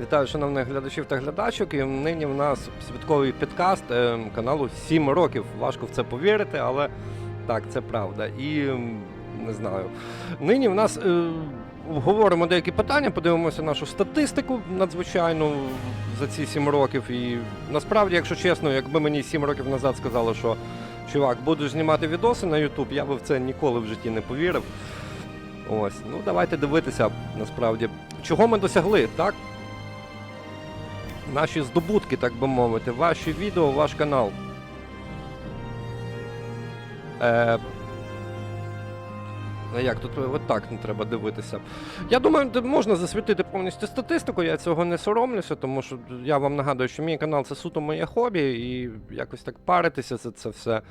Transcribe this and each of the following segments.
Вітаю шановних глядачів та глядачок. І нині в нас святковий підкаст е, каналу 7 років. Важко в це повірити, але так, це правда. І не знаю. Нині в нас е, обговоримо деякі питання, подивимося нашу статистику надзвичайну за ці 7 років. І насправді, якщо чесно, якби мені 7 років назад сказали, що чувак, будеш знімати відоси на YouTube, я би в це ніколи в житті не повірив. Ось, ну давайте дивитися насправді, чого ми досягли, так? Наші здобутки, так би мовити, ваші відео, ваш канал. Е, як тут от так не треба дивитися. Я думаю, можна засвітити повністю статистику, я цього не соромлюся, тому що я вам нагадую, що мій канал це суто моє хобі, і якось так паритися за це все.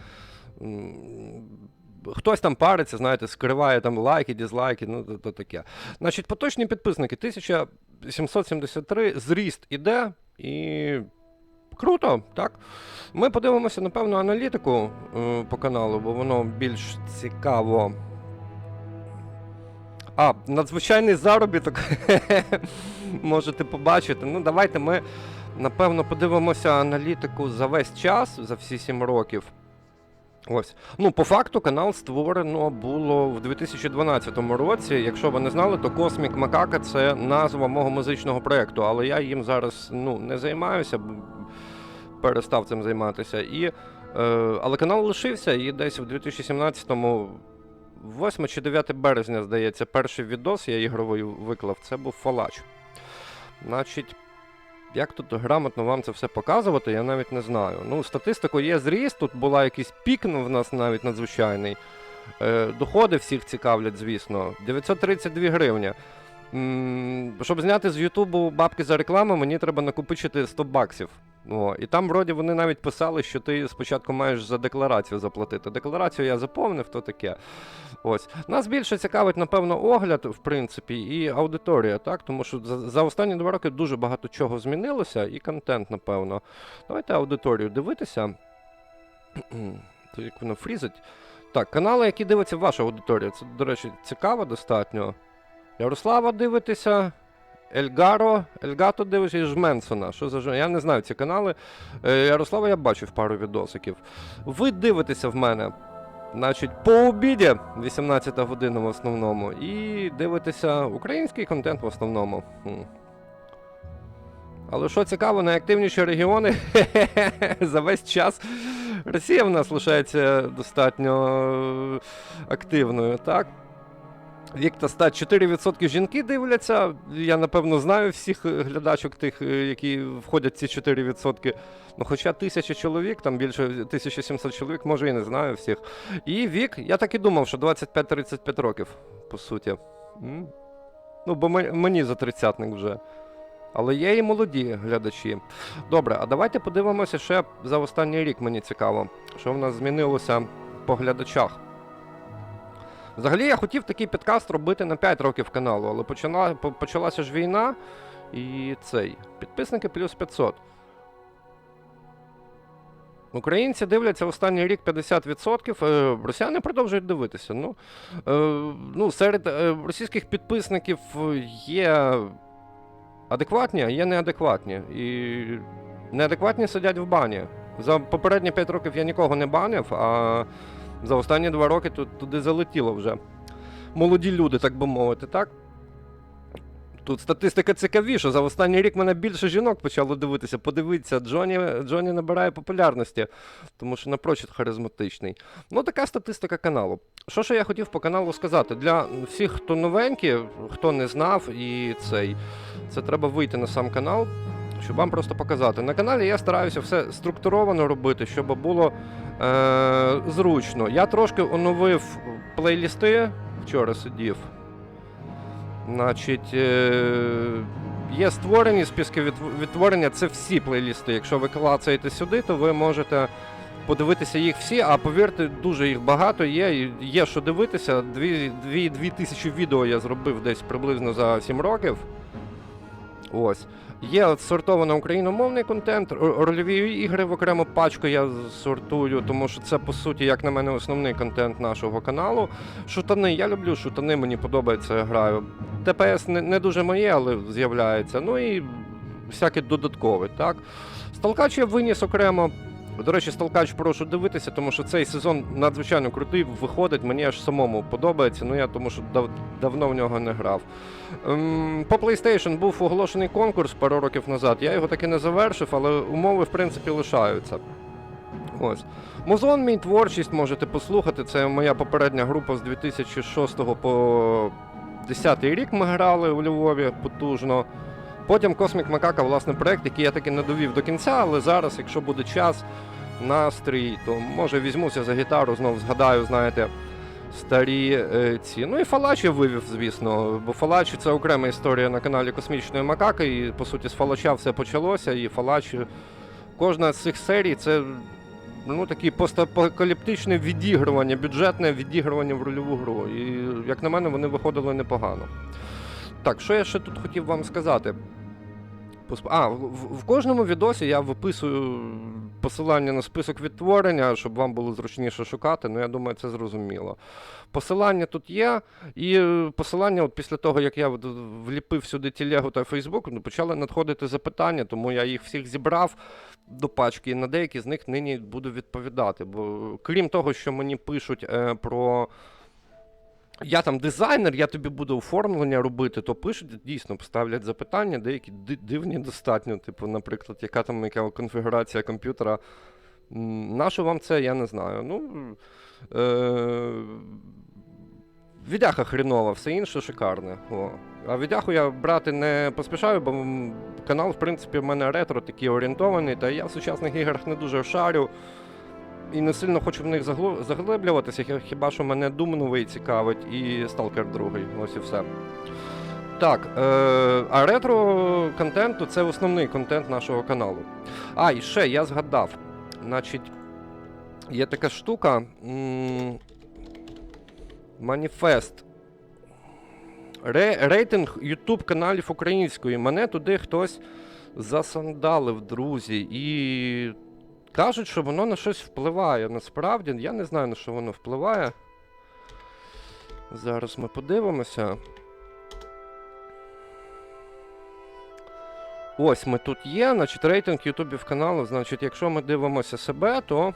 Хтось там париться, знаєте, скриває там лайки, дізлайки, ну то, то таке. Значить, поточні підписники 1773, зріст іде і круто, так? Ми подивимося, напевно, аналітику е, по каналу, бо воно більш цікаво. А, надзвичайний заробіток можете побачити. Ну, давайте ми, напевно, подивимося аналітику за весь час, за всі 7 років. Ось. Ну, по факту, канал створено було в 2012 році. Якщо ви не знали, то Космік Макака це назва мого музичного проєкту, але я їм зараз ну, не займаюся, перестав цим займатися. І, е, але канал лишився, і десь в 2017-му, 8 чи 9 березня, здається, перший відос я ігровий виклав, це був Фалач. Значить, як тут грамотно вам це все показувати, я навіть не знаю. Ну, статистику є зріст, тут була якийсь пік в нас навіть надзвичайний. Е, доходи всіх цікавлять, звісно. 932 гривні. М, щоб зняти з Ютубу бабки за рекламу, мені треба накопичити 100 баксів. О, і там вроді вони навіть писали, що ти спочатку маєш за декларацію заплатити. Декларацію я заповнив, то таке. Ось. Нас більше цікавить, напевно, огляд, в принципі, і аудиторія, так? Тому що за, за останні два роки дуже багато чого змінилося, і контент, напевно. Давайте аудиторію дивитися. Як воно фрізить. Так, канали, які дивиться ваша аудиторія. Це, до речі, цікаво достатньо. Ярослава дивитеся. Ельгаро, Ельгато дивишся і Жменсона. Що за ж- Я не знаю ці канали. Е, Ярослава я бачив пару відосиків. Ви дивитеся в мене. Значить, по обіді, 18 година в основному, і дивитеся український контент в основному. Але що цікаво, найактивніші регіони за весь час Росія в нас лишається достатньо активною, так? Вік та стать 4% жінки дивляться. Я напевно знаю всіх е, глядачок тих, е, які входять ці 4%. Ну, хоча тисяча чоловік, там більше 1700 чоловік, може і не знаю всіх. І вік, я так і думав, що 25-35 років, по суті. Ну, бо мені за тридцятник вже. Але є і молоді глядачі. Добре, а давайте подивимося ще за останній рік, мені цікаво, що в нас змінилося по глядачах. Взагалі я хотів такий підкаст робити на 5 років каналу, але почала, почалася ж війна і цей. Підписники плюс 500. Українці дивляться останній рік 50%, е, росіяни продовжують дивитися. Ну, е, ну, серед е, російських підписників є адекватні, а є неадекватні. І неадекватні сидять в бані. За попередні 5 років я нікого не банив, а за останні 2 роки тут, туди залетіло вже. Молоді люди, так би мовити, так? Тут статистика цікавіша. За останній рік мене більше жінок почало дивитися. Подивіться, Джоні, Джоні набирає популярності, тому що напрочуд харизматичний. Ну, така статистика каналу. Що ще я хотів по каналу сказати? Для всіх, хто новенький, хто не знав, і цей, це треба вийти на сам канал, щоб вам просто показати. На каналі я стараюся все структуровано робити, щоб було е, зручно. Я трошки оновив плейлісти, вчора сидів. Значить, е, є створені списки відтв- відтворення, це всі плейлісти. Якщо ви клацаєте сюди, то ви можете подивитися їх всі, а повірте, дуже їх багато є. Є що дивитися. Дві, дві, дві тисячі відео я зробив десь приблизно за 7 років. Ось. Є сортовано україномовний контент, рольові ігри в окрему пачку я сортую, тому що це, по суті, як на мене, основний контент нашого каналу. Шутани, я люблю шутани, мені подобається, я граю. ТПС не, не дуже моє, але з'являється. Ну і всяке додаткове, так? Сталкач я виніс окремо. До речі, Сталкач прошу дивитися, тому що цей сезон надзвичайно крутий, виходить, мені аж самому подобається, ну я тому що дав, давно в нього не грав. Ем, по PlayStation був оголошений конкурс пару років назад. Я його таки не завершив, але умови, в принципі, лишаються. Ось. Музон, мій творчість можете послухати. Це моя попередня група з 2006 по 10 рік ми грали у Львові потужно. Потім Космік Макака, власне, проект, який я таки не довів до кінця, але зараз, якщо буде час, настрій, то може візьмуся за гітару, знов згадаю, знаєте, старі е, ці. Ну і Фалач я вивів, звісно. Бо Фалач це окрема історія на каналі Космічної Макаки. І по суті з Фалача все почалося, і Фалач. Кожна з цих серій це ну, такі постапокаліптичне відігрування, бюджетне відігрування в рольову гру. І, як на мене, вони виходили непогано. Так, що я ще тут хотів вам сказати? А, в, в- кожному відосі я виписую посилання на список відтворення, щоб вам було зручніше шукати. Ну, я думаю, це зрозуміло. Посилання тут є, і посилання, от після того, як я вліпив сюди телегу та Фейсбук, ну, почали надходити запитання, тому я їх всіх зібрав до пачки, і на деякі з них нині буду відповідати. Бо крім того, що мені пишуть е, про. Я там дизайнер, я тобі буду оформлення робити, то пишуть, дійсно ставлять запитання, деякі дивні достатньо. Типу, наприклад, яка там яка конфігурація комп'ютера. М, На що вам це, я не знаю. Ну, е- відяха хренова, все інше шикарне. О. А відяху я брати не поспішаю, бо канал, в принципі, в мене ретро такий орієнтований, та я в сучасних іграх не дуже шарю. І не сильно хочу в них заглиблюватися, хіба що мене Doom новий цікавить і Stalker 2. Ось і все. Так, е, а ретро контенту це основний контент нашого каналу. А, і ще я згадав. Значить, є така штука. Маніфест. Ре, рейтинг YouTube каналів української. Мене туди хтось засандалив, друзі. І Кажуть, що воно на щось впливає. Насправді, я не знаю, на що воно впливає. Зараз ми подивимося. Ось ми тут є, значить, рейтинг ютубів каналу. Значить, якщо ми дивимося себе, то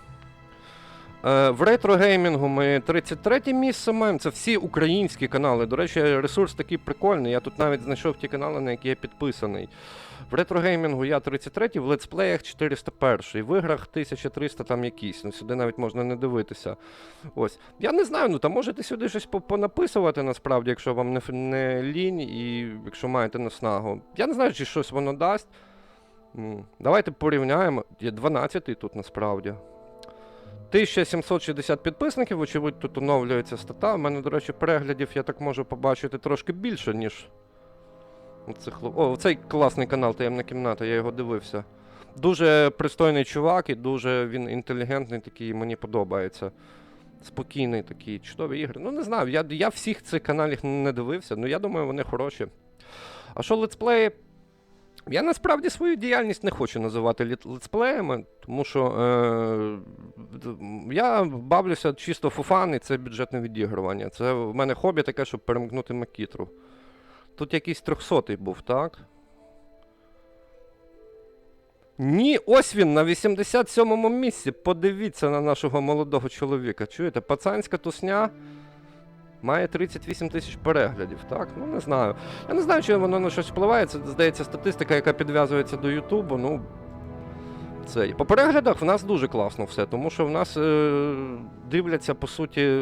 е, в ретрогеймінгу ми 33 місце маємо. Це всі українські канали. До речі, ресурс такий прикольний. Я тут навіть знайшов ті канали, на які я підписаний. В ретрогеймінгу я 33-й, в летсплеях 401, в іграх 1300 там якісь. Ну сюди навіть можна не дивитися. Ось. Я не знаю, ну там можете сюди щось понаписувати насправді, якщо вам не, не лінь і якщо маєте наснагу. Я не знаю, чи щось воно дасть. Давайте порівняємо. Є 12-й тут насправді. 1760 підписників, вочевидь, тут оновлюється стата. У мене, до речі, переглядів я так можу побачити трошки більше, ніж. Оце хлоп... О, цей класний канал Таємна кімната, я його дивився. Дуже пристойний чувак і дуже він інтелігентний такий, мені подобається. Спокійний такий, чудові ігри. Ну, не знаю, я, я всіх цих каналів не дивився, але я думаю, вони хороші. А що летсплеї? Я насправді свою діяльність не хочу називати летсплеями, тому що е, я бавлюся чисто фуфан, і це бюджетне відігрування. Це в мене хобі таке, щоб перемкнути макітру. Тут якийсь 300 був, так? Ні, ось він на 87-му місці. Подивіться на нашого молодого чоловіка. Чуєте, пацанська тусня має 38 тисяч переглядів, так? Ну не знаю. Я не знаю, чи воно на щось впливає. Це, здається, статистика, яка підв'язується до Ютубу. Ну. Це. і По переглядах в нас дуже класно все, тому що в нас е, дивляться, по суті,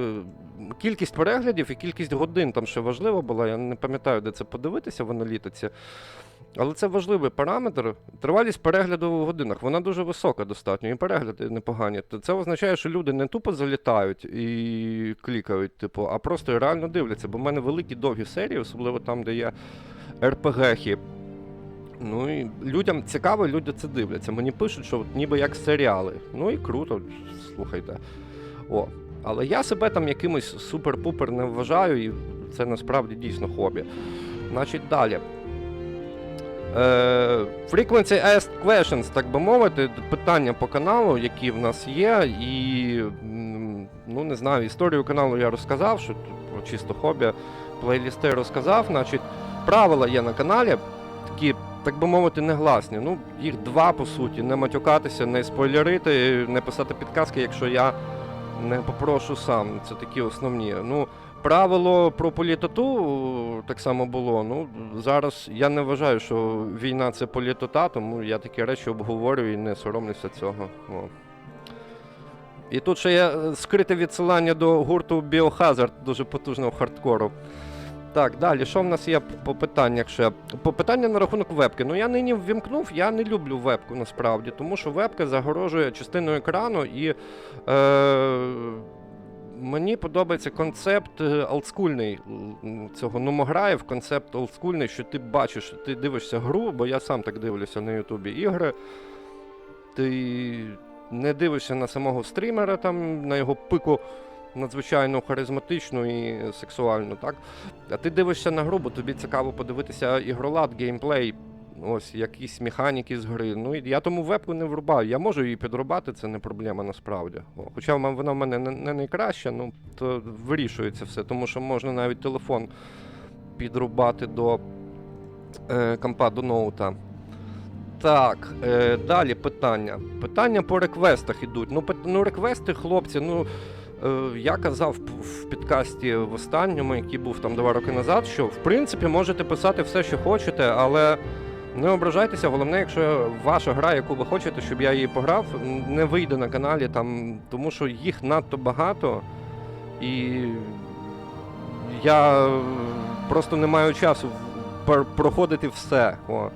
кількість переглядів і кількість годин там ще важлива була. Я не пам'ятаю, де це подивитися в аналітиці. Але це важливий параметр. Тривалість перегляду в годинах, вона дуже висока достатньо, і перегляди непогані. Це означає, що люди не тупо залітають і клікають, типу, а просто реально дивляться. Бо в мене великі довгі серії, особливо там, де є РПГ-хи. Ну і людям цікаво, люди це дивляться. Мені пишуть, що от ніби як серіали. Ну і круто, слухайте. О. Але я себе там якимось супер-пупер не вважаю, і це насправді дійсно хобі. Значить, далі. Е, frequency asked questions, так би мовити, питання по каналу, які в нас є, і ну не знаю, історію каналу я розказав, що тут чисто хобі, плейлісти розказав. Значить, правила є на каналі, такі так би мовити, негласні. Ну, їх два по суті. Не матюкатися, не спойлерити, не писати підказки, якщо я не попрошу сам. Це такі основні. Ну, правило про політоту е, так само було. Ну, зараз я не вважаю, що війна це політота, тому я такі речі обговорюю і не соромлюся цього. О. І тут ще є е, скрите відсилання до гурту Biohazard, дуже потужного хардкору. Так, далі, що в нас є по питаннях ще? По питання на рахунок вебки. Ну я нині ввімкнув, я не люблю вебку насправді, тому що вебка загорожує частину екрану і. Е, Мені подобається концепт е, олдскульний цього номограїв, концепт олдскульний, що ти бачиш, ти дивишся гру, бо я сам так дивлюся на Ютубі ігри. Ти не дивишся на самого стрімера, там, на його пику надзвичайно харизматичну і сексуальну, так? А ти дивишся на гру, бо тобі цікаво подивитися ігролад, геймплей, ось якісь механіки з гри. Ну я тому вебку не врубаю. Я можу її підрубати, це не проблема насправді. Хоча вона в мене не, найкраща, ну то вирішується все, тому що можна навіть телефон підрубати до е, компа до ноута. Так, е, далі питання. Питання по реквестах ідуть. Ну, ну реквести, хлопці, ну. Е, Я казав в підкасті в останньому, який був там два роки назад, що в принципі можете писати все, що хочете, але не ображайтеся. Головне, якщо ваша гра, яку ви хочете, щоб я її пограв, не вийде на каналі, там, тому що їх надто багато, і я просто не маю часу проходити все. О.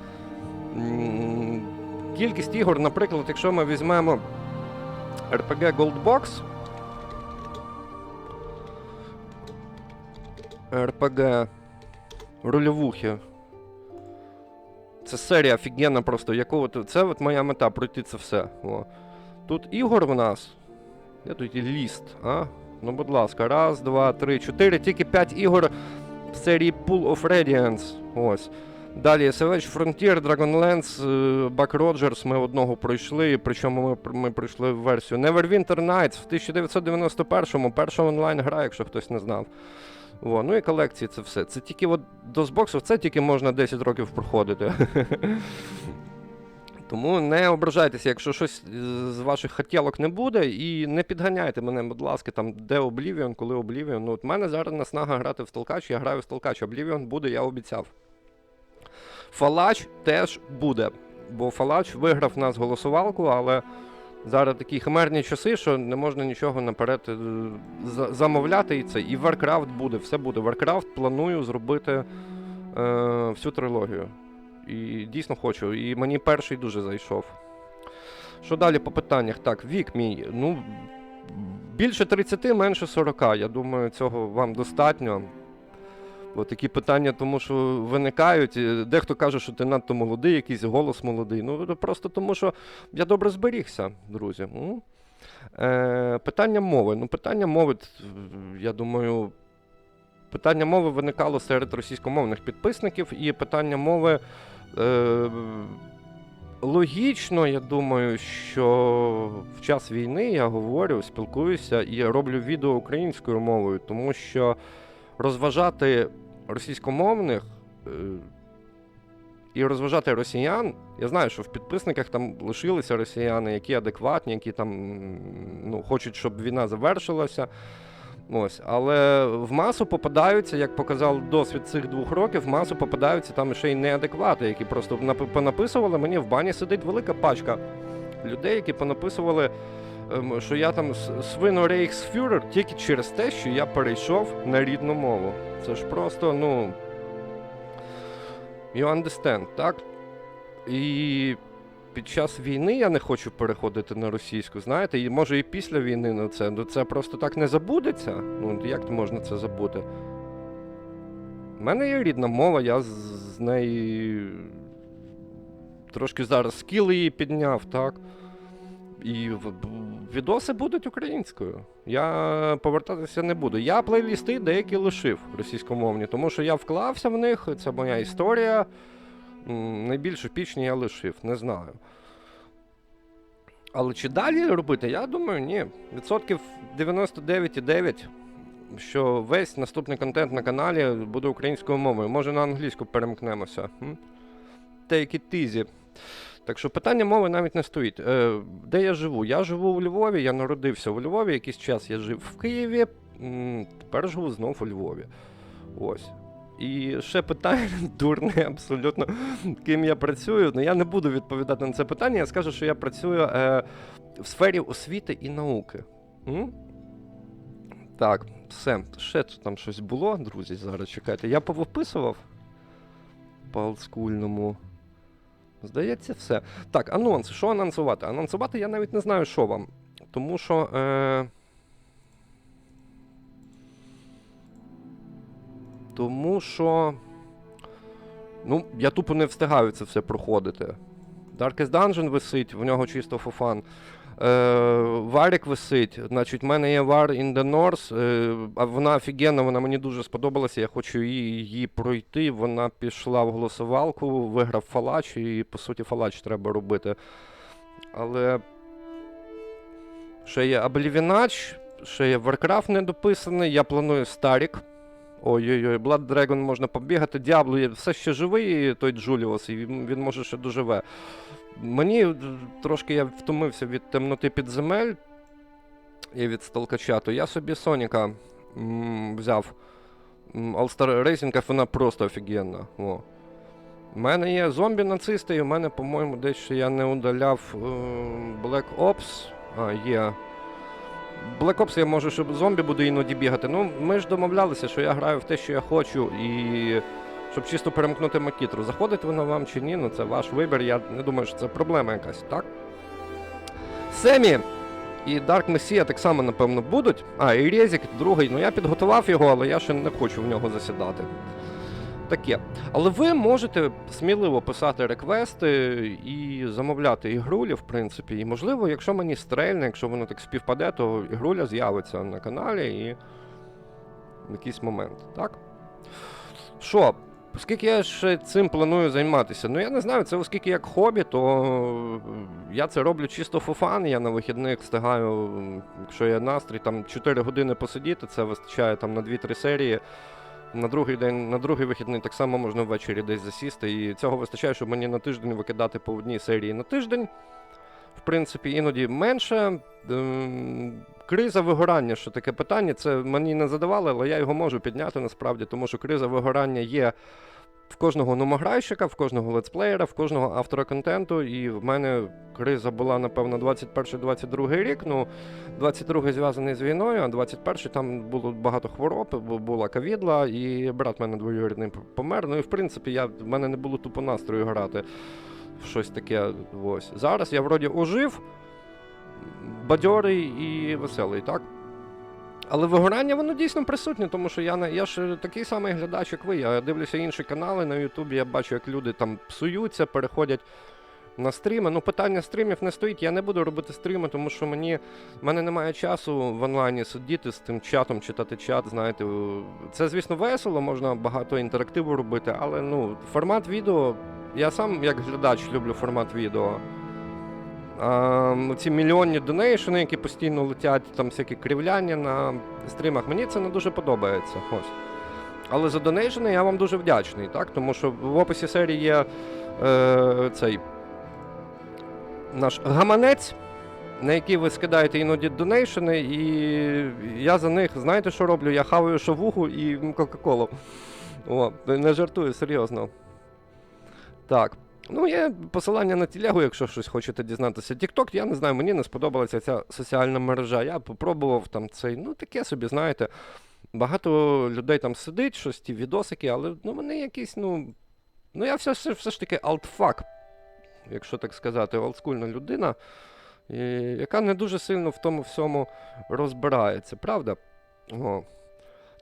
Кількість ігор, наприклад, якщо ми візьмемо RPG Goldbox, РПГ рольовухи. Це серія офігенна просто. Якого Це от моя мета пройти це все. О. Тут ігор в нас. Де тут і ліст, а? Ну, будь ласка, раз, два, три, чотири. Тільки п'ять ігор в серії Pool of Radiance. Ось. Далі Savage Frontier, Dragonlance, е, Buck Rogers ми одного пройшли, причому ми, ми пройшли версію Neverwinter Nights в 1991-му, перша онлайн-гра, якщо хтось не знав. О, ну і колекції це все. Це тільки от до збоксу, це тільки можна 10 років проходити. Тому не ображайтеся, якщо щось з ваших хотілок не буде, і не підганяйте мене, будь ласка, там де Oblivion, коли Oblivion. Ну, от мене зараз наснага грати в Сталкач, я граю в Сталкач. Oblivion буде, я обіцяв. Фалач теж буде. Бо Фалач виграв нас голосувалку, але зараз такі химерні часи, що не можна нічого наперед е, замовляти і це. І Warcraft буде, все буде. Warcraft планую зробити е, всю трилогію. І дійсно хочу. І мені перший дуже зайшов. Що далі по питаннях? Так, вік мій. Ну, більше 30, менше 40. Я думаю, цього вам достатньо. Бо такі питання, тому що виникають. Дехто каже, що ти надто молодий, якийсь голос молодий. Ну, просто тому, що я добре зберігся, друзі. Е, питання мови. Ну, питання мови, я думаю, питання мови виникало серед російськомовних підписників, і питання мови. Е, Логічно, я думаю, що в час війни я говорю, спілкуюся і роблю відео українською мовою, тому що розважати російськомовних е, і розважати росіян. Я знаю, що в підписниках там лишилися росіяни, які адекватні, які там ну, хочуть, щоб війна завершилася. Ось, але в масу попадаються, як показав досвід цих двох років, в масу попадаються там ще й неадеквати, які просто понаписували. Мені в бані сидить велика пачка людей, які понаписували, що я там с- свино рейхсфюрер тільки через те, що я перейшов на рідну мову. Це ж просто, ну. You understand, так? І під час війни я не хочу переходити на російську, знаєте, і може і після війни на це. Ну це просто так не забудеться. Ну, як можна це забути? У мене є рідна мова, я з, з неї трошки зараз скіл її підняв, так? І відоси будуть українською. Я повертатися не буду. Я плейлісти деякі лишив російськомовні, тому що я вклався в них, це моя історія. М, Найбільш епічні я лишив, не знаю. Але чи далі робити? Я думаю, ні. Відсотків 99,9, що весь наступний контент на каналі буде українською мовою. Може на англійську перемкнемося. Take it. Так що питання мови навіть не стоїть. Е, де я живу? Я живу у Львові, я народився у Львові, якийсь час я жив в Києві, тепер живу знов у Львові. Ось. І ще питання дурне абсолютно, ким я працюю. Ну я не буду відповідати на це питання. Я скажу, що я працюю е, в сфері освіти і науки. М? Так, все. Ще тут там щось було, друзі. Зараз чекайте. Я повиписував по олдскульному. Здається, все. Так, анонс. Що анонсувати? Анонсувати я навіть не знаю, що вам. Тому що. Е... Тому що. Ну, я тупо не встигаю це все проходити. Darkest Dungeon висить, в нього чисто фофан. Е, Варік висить. Значить, в мене є War in the North. Е, а вона офігенна, вона мені дуже сподобалася. Я хочу її, її пройти. Вона пішла в голосувалку, виграв фалач, і по суті фалач треба робити. Але ще є Oblivion ще є Warcraft недописаний, я планую Старік. Ой-ой-ой, Blood Dragon можна побігати, Діабло все ще живий, той Джуліос, і він може ще доживе. Мені е, трошки я втомився від темноти підземель і від сталкача, то я собі Соніка взяв. All-Star Racing, вона просто офігенна. У мене є зомбі-нацисти, і у мене, по-моєму, десь ще я не удаляв е, Black Ops. А, є. Black Ops я можу, щоб зомбі буду іноді бігати. Ну, ми ж домовлялися, що я граю в те, що я хочу, і щоб чисто перемкнути макітру. Заходить воно вам чи ні, ну це ваш вибір. Я не думаю, що це проблема якась, так? Семі і Dark Messiah так само, напевно, будуть. А, і Резік, другий. Ну я підготував його, але я ще не хочу в нього засідати. Таке. Але ви можете сміливо писати реквести і замовляти ігрулі, в принципі. І можливо, якщо мені стрельне, якщо воно так співпаде, то ігруля з'явиться на каналі і в якийсь момент, так? Що, оскільки я ще цим планую займатися? Ну я не знаю, це оскільки як хобі, то я це роблю чисто фофан. Я на вихідних встигаю, якщо є настрій, там 4 години посидіти, це вистачає там на 2-3 серії. На другий день, на другий вихідний так само можна ввечері десь засісти. І цього вистачає, щоб мені на тиждень викидати по одній серії на тиждень. В принципі, іноді менше. Ем, Криза вигорання, що таке питання, це мені не задавали, але я його можу підняти насправді, тому що криза вигорання є в кожного номограйщика, в кожного летсплеєра, в кожного автора контенту. І в мене криза була, напевно, 21-22 рік. Ну, 22 зв'язаний з війною, а 21 там було багато хвороб, була ковідла, і брат мене двоюрідний помер. Ну і в принципі, я, в мене не було тупо настрою грати щось таке. Ось. Зараз я вроді ожив, бадьорий і веселий, так? Але вигорання воно дійсно присутнє, тому що я я ж такий самий глядач, як ви. Я дивлюся інші канали на Ютубі, я бачу, як люди там псуються, переходять на стріми. Ну, питання стрімів не стоїть. Я не буду робити стріми, тому що мені в мене немає часу в онлайні сидіти з тим чатом, читати чат. Знаєте, це, звісно, весело, можна багато інтерактиву робити, але ну, формат відео. Я сам як глядач люблю формат відео. Ці мільйонні донейшени, які постійно летять, там всякі кривляння на стрімах, мені це не дуже подобається. Ось. Але за донейшени я вам дуже вдячний, так? Тому що в описі серії є е, цей наш гаманець, на який ви скидаєте іноді донейшени, і я за них, знаєте, що роблю? Я хаваю шавуху і Кока-Колу. Не жартую, серйозно. Так. Ну, є посилання на тілягу, якщо щось хочете дізнатися. TikTok, я не знаю, мені не сподобалася ця соціальна мережа. Я попробував там цей, ну таке собі, знаєте. Багато людей там сидить, щось ті відосики, але ну, вони якісь, ну. Ну, я все, все, все ж таки алтфак, якщо так сказати, олдскульна людина, яка не дуже сильно в тому всьому розбирається, правда? О.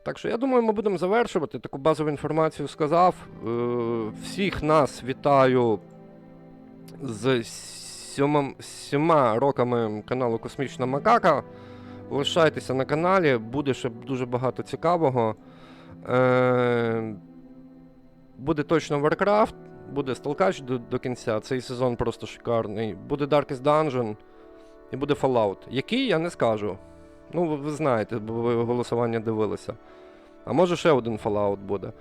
Так що я думаю, ми будемо завершувати. Таку базову інформацію сказав. Е, всіх нас вітаю з сьомом, сьома роками каналу Космічна Макака. Лишайтеся на каналі, буде ще дуже багато цікавого. Е, буде точно Warcraft, буде Stalkач до, до кінця. Цей сезон просто шикарний. Буде Darkest Dungeon і буде Fallout. Який я не скажу. Ну, ви, ви знаєте, бо ви голосування дивилися. А може ще один Fallout буде.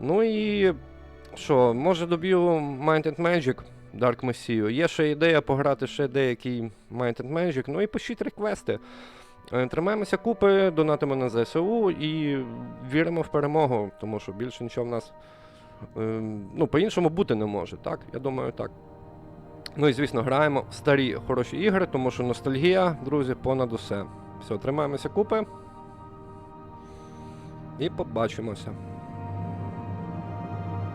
Ну і що, може доб'ю Mind and Magic Dark Messiah. Є ще ідея пограти ще деякий Mind and Magic. Ну і пишіть реквести. Е, Тримаємося купи, донатимо на ЗСУ і віримо в перемогу, тому що більше нічого в нас ну, по-іншому бути не може, так? Я думаю, так. Ну і звісно, граємо в старі хороші ігри, тому що ностальгія, друзі, понад усе. Все, тримаємося купи. І побачимося.